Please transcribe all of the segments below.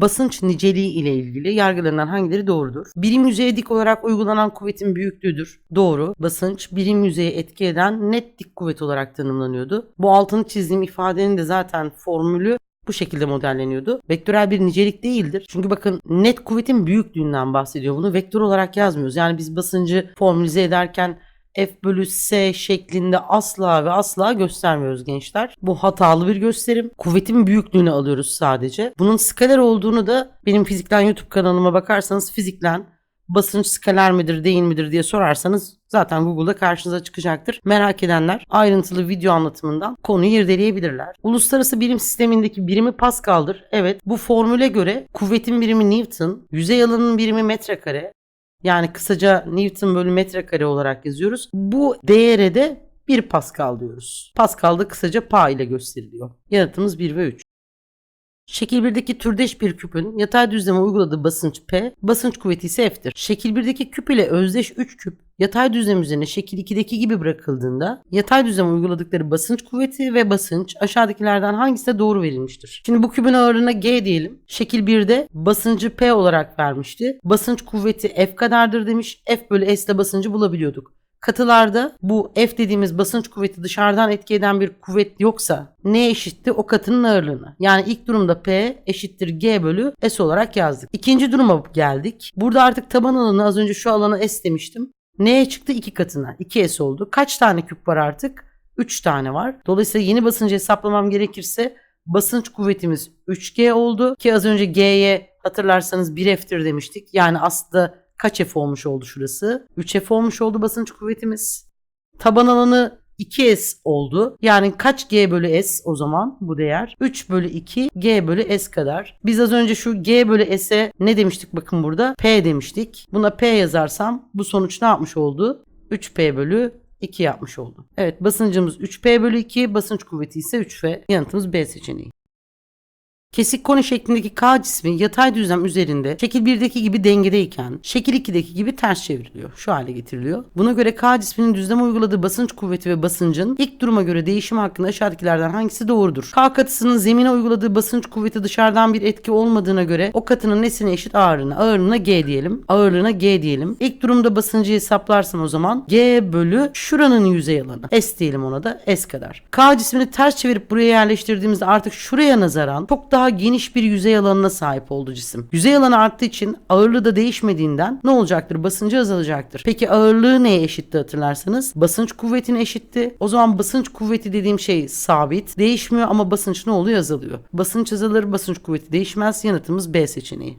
basınç niceliği ile ilgili yargılarından hangileri doğrudur? Birim yüzeye dik olarak uygulanan kuvvetin büyüklüğüdür. Doğru. Basınç birim yüzeye etki eden net dik kuvvet olarak tanımlanıyordu. Bu altını çizdiğim ifadenin de zaten formülü bu şekilde modelleniyordu. Vektörel bir nicelik değildir. Çünkü bakın net kuvvetin büyüklüğünden bahsediyor. Bunu vektör olarak yazmıyoruz. Yani biz basıncı formülize ederken F bölü S şeklinde asla ve asla göstermiyoruz gençler. Bu hatalı bir gösterim. Kuvvetin büyüklüğünü alıyoruz sadece. Bunun skaler olduğunu da benim Fiziklen YouTube kanalıma bakarsanız Fiziklen basınç skaler midir değil midir diye sorarsanız zaten Google'da karşınıza çıkacaktır. Merak edenler ayrıntılı video anlatımından konuyu irdeleyebilirler. Uluslararası birim sistemindeki birimi Pascal'dır. Evet bu formüle göre kuvvetin birimi Newton, yüzey alanının birimi metrekare, yani kısaca Newton bölü metrekare olarak yazıyoruz. Bu değere de 1 Pascal diyoruz. Pascal da kısaca pa ile gösteriliyor. Yanıtımız 1 ve 3. Şekil 1'deki türdeş bir küpün yatay düzleme uyguladığı basınç P, basınç kuvveti ise F'tir. Şekil 1'deki küp ile özdeş 3 küp yatay düzlem üzerine şekil 2'deki gibi bırakıldığında yatay düzleme uyguladıkları basınç kuvveti ve basınç aşağıdakilerden hangisine doğru verilmiştir? Şimdi bu küpün ağırlığına G diyelim. Şekil 1'de basıncı P olarak vermişti. Basınç kuvveti F kadardır demiş. F bölü S ile basıncı bulabiliyorduk. Katılarda bu F dediğimiz basınç kuvveti dışarıdan etki eden bir kuvvet yoksa ne eşitti? O katının ağırlığına. Yani ilk durumda P eşittir G bölü S olarak yazdık. İkinci duruma geldik. Burada artık taban alanı az önce şu alana S demiştim. Neye çıktı? 2 katına. 2S oldu. Kaç tane küp var artık? 3 tane var. Dolayısıyla yeni basıncı hesaplamam gerekirse basınç kuvvetimiz 3G oldu. Ki az önce G'ye hatırlarsanız 1F'tir demiştik. Yani aslında kaç F olmuş oldu şurası? 3F olmuş oldu basınç kuvvetimiz. Taban alanı 2S oldu. Yani kaç G bölü S o zaman bu değer? 3 bölü 2 G bölü S kadar. Biz az önce şu G bölü S'e ne demiştik bakın burada? P demiştik. Buna P yazarsam bu sonuç ne yapmış oldu? 3P bölü 2 yapmış oldu. Evet basıncımız 3P bölü 2, basınç kuvveti ise 3F. Yanıtımız B seçeneği. Kesik koni şeklindeki K cismi yatay düzlem üzerinde şekil 1'deki gibi dengedeyken şekil 2'deki gibi ters çevriliyor. Şu hale getiriliyor. Buna göre K cisminin düzleme uyguladığı basınç kuvveti ve basıncın ilk duruma göre değişimi hakkında aşağıdakilerden hangisi doğrudur? K katısının zemine uyguladığı basınç kuvveti dışarıdan bir etki olmadığına göre o katının nesine eşit ağırlığına? Ağırlığına G diyelim. Ağırlığına G diyelim. İlk durumda basıncı hesaplarsam o zaman G bölü şuranın yüzey alanı. S diyelim ona da S kadar. K cismini ters çevirip buraya yerleştirdiğimizde artık şuraya nazaran çok daha geniş bir yüzey alanına sahip oldu cisim. Yüzey alanı arttığı için ağırlığı da değişmediğinden ne olacaktır? Basıncı azalacaktır. Peki ağırlığı neye eşitti hatırlarsanız? Basınç kuvvetine eşitti. O zaman basınç kuvveti dediğim şey sabit. Değişmiyor ama basınç ne oluyor? Azalıyor. Basınç azalır, basınç kuvveti değişmez. Yanıtımız B seçeneği.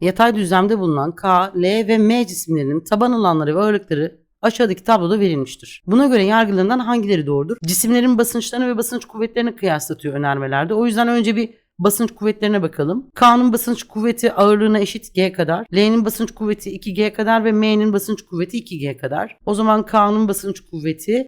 Yatay düzlemde bulunan K, L ve M cisimlerinin taban alanları ve ağırlıkları aşağıdaki tabloda verilmiştir. Buna göre yargılarından hangileri doğrudur? Cisimlerin basınçlarını ve basınç kuvvetlerini kıyaslatıyor önermelerde. O yüzden önce bir basınç kuvvetlerine bakalım. K'nın basınç kuvveti ağırlığına eşit G kadar. L'nin basınç kuvveti 2G kadar ve M'nin basınç kuvveti 2G kadar. O zaman K'nın basınç kuvveti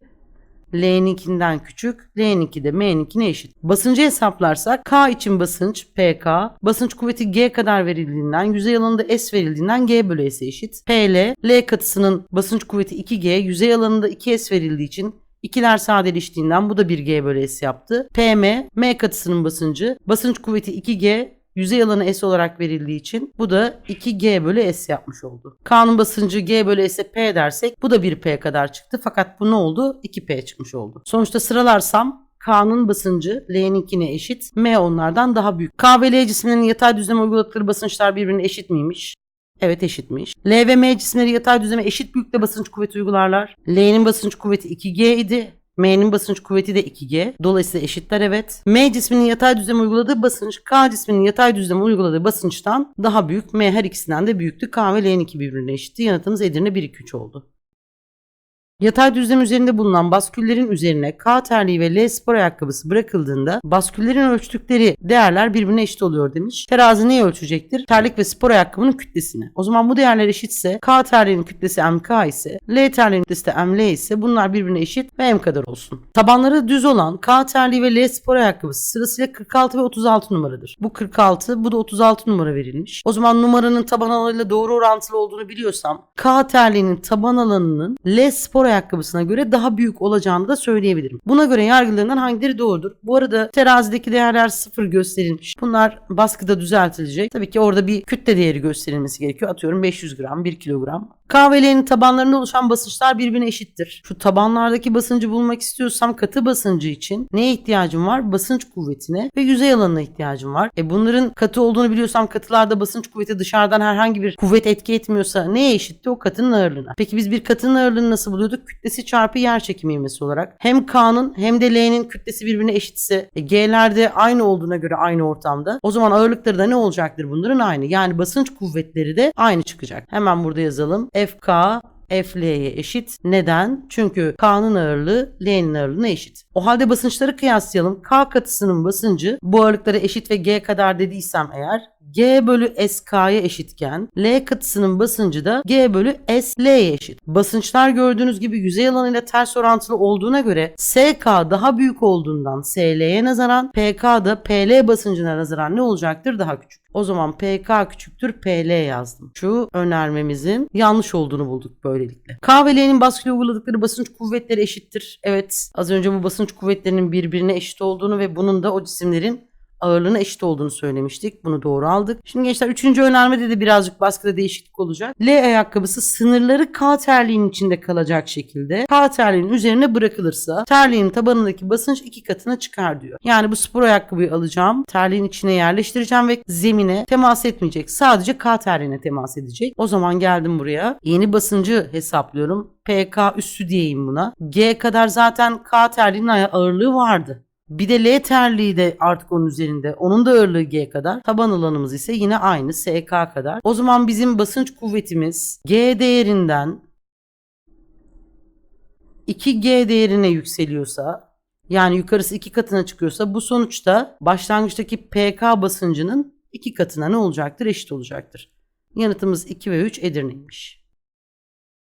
L'ninkinden küçük, L'ninki de M'ninkine eşit. Basıncı hesaplarsak K için basınç PK, basınç kuvveti G kadar verildiğinden, yüzey alanında S verildiğinden G bölü S eşit. PL, L katısının basınç kuvveti 2G, yüzey alanında 2S verildiği için İkiler sadeleştiğinden bu da 1G bölü S yaptı. PM, M katısının basıncı, basınç kuvveti 2G, yüzey alanı S olarak verildiği için bu da 2G bölü S yapmış oldu. K'nın basıncı G bölü S'e P dersek bu da 1P kadar çıktı. Fakat bu ne oldu? 2P çıkmış oldu. Sonuçta sıralarsam K'nın basıncı L'ninkine eşit. M onlardan daha büyük. K ve L cisimlerinin yatay düzleme uyguladıkları basınçlar birbirine eşit miymiş? Evet eşitmiş. L ve M cisimleri yatay düzleme eşit büyüklükte basınç kuvveti uygularlar. L'nin basınç kuvveti 2G idi. M'nin basınç kuvveti de 2G. Dolayısıyla eşitler evet. M cisminin yatay düzleme uyguladığı basınç K cisminin yatay düzleme uyguladığı basınçtan daha büyük. M her ikisinden de büyüktü. K ve L'nin iki birbirine eşitti. Yanıtımız Edirne 1 2 3 oldu. Yatay düzlem üzerinde bulunan basküllerin üzerine K terliği ve L spor ayakkabısı bırakıldığında basküllerin ölçtükleri değerler birbirine eşit oluyor demiş. Terazi neyi ölçecektir? Terlik ve spor ayakkabının kütlesini. O zaman bu değerler eşitse K terliğinin kütlesi MK ise L terliğinin kütlesi de ML ise bunlar birbirine eşit ve M kadar olsun. Tabanları düz olan K terliği ve L spor ayakkabısı sırasıyla 46 ve 36 numaradır. Bu 46 bu da 36 numara verilmiş. O zaman numaranın taban alanıyla doğru orantılı olduğunu biliyorsam K terliğinin taban alanının L spor ayakkabısına göre daha büyük olacağını da söyleyebilirim. Buna göre yargılarından hangileri doğrudur? Bu arada terazideki değerler sıfır gösterilmiş. Bunlar baskıda düzeltilecek. Tabii ki orada bir kütle değeri gösterilmesi gerekiyor. Atıyorum 500 gram, 1 kilogram. Kahvelerin tabanlarında oluşan basınçlar birbirine eşittir. Şu tabanlardaki basıncı bulmak istiyorsam katı basıncı için neye ihtiyacım var? Basınç kuvvetine ve yüzey alanına ihtiyacım var. E bunların katı olduğunu biliyorsam katılarda basınç kuvveti dışarıdan herhangi bir kuvvet etki etmiyorsa neye eşitti? O katının ağırlığına. Peki biz bir katının ağırlığını nasıl buluyorduk? Kütlesi çarpı yer çekimi ivmesi olarak. Hem K'nın hem de L'nin kütlesi birbirine eşitse e, G'lerde aynı olduğuna göre aynı ortamda. O zaman ağırlıkları da ne olacaktır bunların aynı. Yani basınç kuvvetleri de aynı çıkacak. Hemen burada yazalım. FK FL'ye eşit. Neden? Çünkü K'nın ağırlığı L'nin ağırlığına eşit. O halde basınçları kıyaslayalım. K katısının basıncı bu ağırlıklara eşit ve G kadar dediysem eğer G bölü SK'ya eşitken L katısının basıncı da G bölü SL'ye eşit. Basınçlar gördüğünüz gibi yüzey alanıyla ters orantılı olduğuna göre SK daha büyük olduğundan SL'ye nazaran PK da PL basıncına nazaran ne olacaktır? Daha küçük. O zaman PK küçüktür PL yazdım. Şu önermemizin yanlış olduğunu bulduk böylelikle. K ve L'nin baskıyla uyguladıkları basınç kuvvetleri eşittir. Evet az önce bu basınç kuvvetlerinin birbirine eşit olduğunu ve bunun da o cisimlerin ağırlığına eşit olduğunu söylemiştik. Bunu doğru aldık. Şimdi gençler üçüncü önermede de birazcık baskıda değişiklik olacak. L ayakkabısı sınırları K terliğinin içinde kalacak şekilde K terliğinin üzerine bırakılırsa terliğin tabanındaki basınç iki katına çıkar diyor. Yani bu spor ayakkabıyı alacağım. Terliğin içine yerleştireceğim ve zemine temas etmeyecek. Sadece K terliğine temas edecek. O zaman geldim buraya. Yeni basıncı hesaplıyorum. PK üssü diyeyim buna. G kadar zaten K terliğinin ağırlığı vardı. Bir de L terliği de artık onun üzerinde. Onun da ağırlığı G kadar. Taban alanımız ise yine aynı SK kadar. O zaman bizim basınç kuvvetimiz G değerinden 2G değerine yükseliyorsa yani yukarısı iki katına çıkıyorsa bu sonuçta başlangıçtaki PK basıncının iki katına ne olacaktır? Eşit olacaktır. Yanıtımız 2 ve 3 Edirne'ymiş.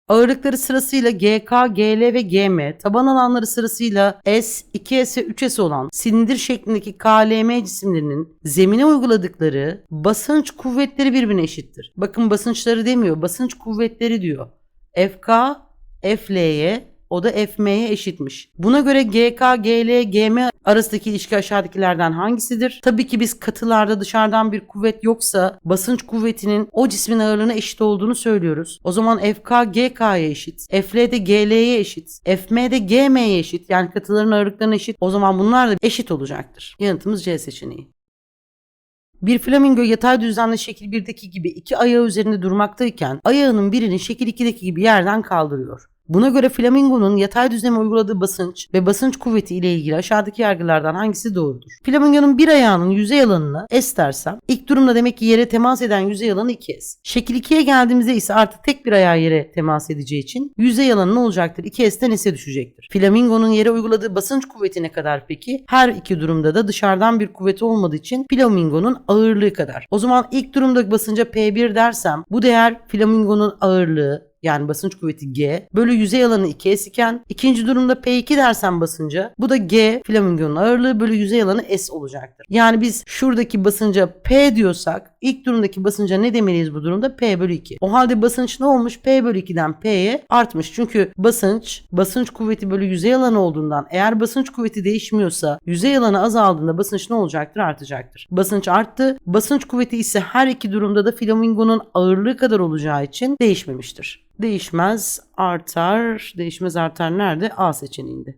Ağırlıkları sırasıyla GK, GL ve GM, taban alanları sırasıyla S, 2S ve 3S olan silindir şeklindeki KLM cisimlerinin zemine uyguladıkları basınç kuvvetleri birbirine eşittir. Bakın basınçları demiyor, basınç kuvvetleri diyor. FK, FL'ye, o da FM'ye eşitmiş. Buna göre GK, GL, GM arasındaki ilişki aşağıdakilerden hangisidir? Tabii ki biz katılarda dışarıdan bir kuvvet yoksa basınç kuvvetinin o cismin ağırlığına eşit olduğunu söylüyoruz. O zaman FK GK'ya eşit. FL de GL'ye eşit. FM de GM'ye eşit. Yani katıların ağırlıklarına eşit. O zaman bunlar da eşit olacaktır. Yanıtımız C seçeneği. Bir flamingo yatay düzlemde şekil 1'deki gibi iki ayağı üzerinde durmaktayken ayağının birini şekil 2'deki gibi yerden kaldırıyor. Buna göre flamingonun yatay düzleme uyguladığı basınç ve basınç kuvveti ile ilgili aşağıdaki yargılardan hangisi doğrudur? Flamingonun bir ayağının yüzey alanını S dersem ilk durumda demek ki yere temas eden yüzey alanı 2S. Şekil 2'ye geldiğimizde ise artık tek bir ayağı yere temas edeceği için yüzey alanı ne olacaktır? 2S'ten S'e düşecektir. Flamingonun yere uyguladığı basınç kuvveti ne kadar peki? Her iki durumda da dışarıdan bir kuvveti olmadığı için flamingonun ağırlığı kadar. O zaman ilk durumda basınca P1 dersem bu değer flamingonun ağırlığı yani basınç kuvveti G bölü yüzey alanı 2S iken ikinci durumda P2 dersen basınca bu da G flamingonun ağırlığı bölü yüzey alanı S olacaktır. Yani biz şuradaki basınca P diyorsak ilk durumdaki basınca ne demeliyiz bu durumda? P bölü 2. O halde basınç ne olmuş? P bölü 2'den P'ye artmış. Çünkü basınç basınç kuvveti bölü yüzey alanı olduğundan eğer basınç kuvveti değişmiyorsa yüzey alanı azaldığında basınç ne olacaktır? Artacaktır. Basınç arttı. Basınç kuvveti ise her iki durumda da flamingonun ağırlığı kadar olacağı için değişmemiştir. Değişmez, artar. Değişmez, artar nerede? A seçeneğinde.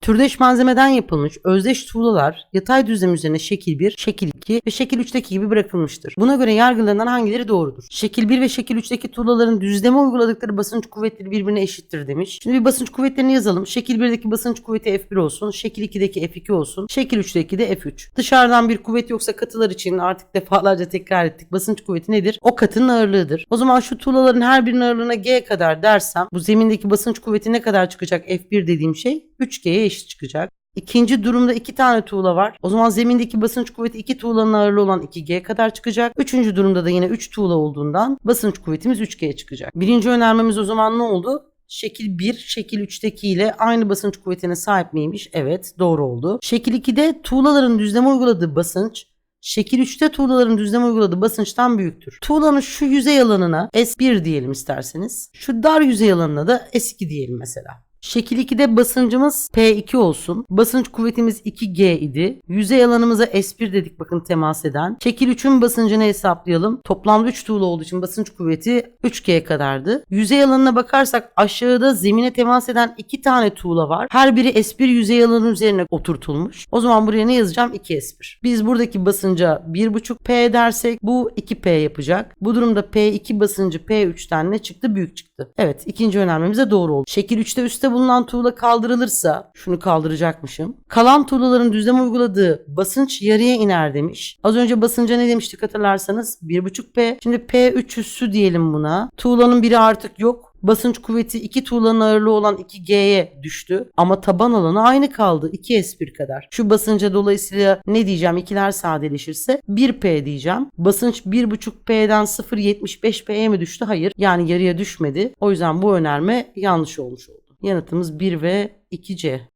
Türdeş malzemeden yapılmış özdeş tuğlalar yatay düzlem üzerine şekil 1, şekil 2 ve şekil 3'teki gibi bırakılmıştır. Buna göre yargılanan hangileri doğrudur? Şekil 1 ve şekil 3'teki tuğlaların düzleme uyguladıkları basınç kuvvetleri birbirine eşittir demiş. Şimdi bir basınç kuvvetlerini yazalım. Şekil 1'deki basınç kuvveti F1 olsun. Şekil 2'deki F2 olsun. Şekil 3'teki de F3. Dışarıdan bir kuvvet yoksa katılar için artık defalarca tekrar ettik. Basınç kuvveti nedir? O katının ağırlığıdır. O zaman şu tuğlaların her birinin ağırlığına G kadar dersem bu zemindeki basınç kuvveti ne kadar çıkacak? F1 dediğim şey 3G'ye eşit çıkacak. İkinci durumda iki tane tuğla var. O zaman zemindeki basınç kuvveti iki tuğlanın ağırlığı olan 2G kadar çıkacak. Üçüncü durumda da yine 3 tuğla olduğundan basınç kuvvetimiz 3G çıkacak. Birinci önermemiz o zaman ne oldu? Şekil 1, şekil 3'teki ile aynı basınç kuvvetine sahip miymiş? Evet, doğru oldu. Şekil 2'de tuğlaların düzleme uyguladığı basınç Şekil 3'te tuğlaların düzleme uyguladığı basınçtan büyüktür. Tuğlanın şu yüzey alanına S1 diyelim isterseniz. Şu dar yüzey alanına da S2 diyelim mesela. Şekil 2'de basıncımız P2 olsun. Basınç kuvvetimiz 2G idi. Yüzey alanımıza S1 dedik bakın temas eden. Şekil 3'ün basıncını hesaplayalım. Toplamda 3 tuğla olduğu için basınç kuvveti 3G kadardı. Yüzey alanına bakarsak aşağıda zemine temas eden 2 tane tuğla var. Her biri S1 yüzey alanı üzerine oturtulmuş. O zaman buraya ne yazacağım? 2S1. Biz buradaki basınca 1,5 P dersek bu 2P yapacak. Bu durumda P2 basıncı P3'ten ne çıktı? Büyük çıktı. Evet ikinci önermemize doğru oldu. Şekil 3'te üstte bulunan tuğla kaldırılırsa şunu kaldıracakmışım. Kalan tuğlaların düzleme uyguladığı basınç yarıya iner demiş. Az önce basınca ne demiştik hatırlarsanız 1,5P. Şimdi P3 üssü diyelim buna. Tuğlanın biri artık yok. Basınç kuvveti 2 tuğlanın ağırlığı olan 2G'ye düştü. Ama taban alanı aynı kaldı. 2S1 kadar. Şu basınca dolayısıyla ne diyeceğim? İkiler sadeleşirse 1P diyeceğim. Basınç 1,5P'den 0,75P'ye mi düştü? Hayır. Yani yarıya düşmedi. O yüzden bu önerme yanlış olmuş oldu. Yanıtımız 1 ve 2C.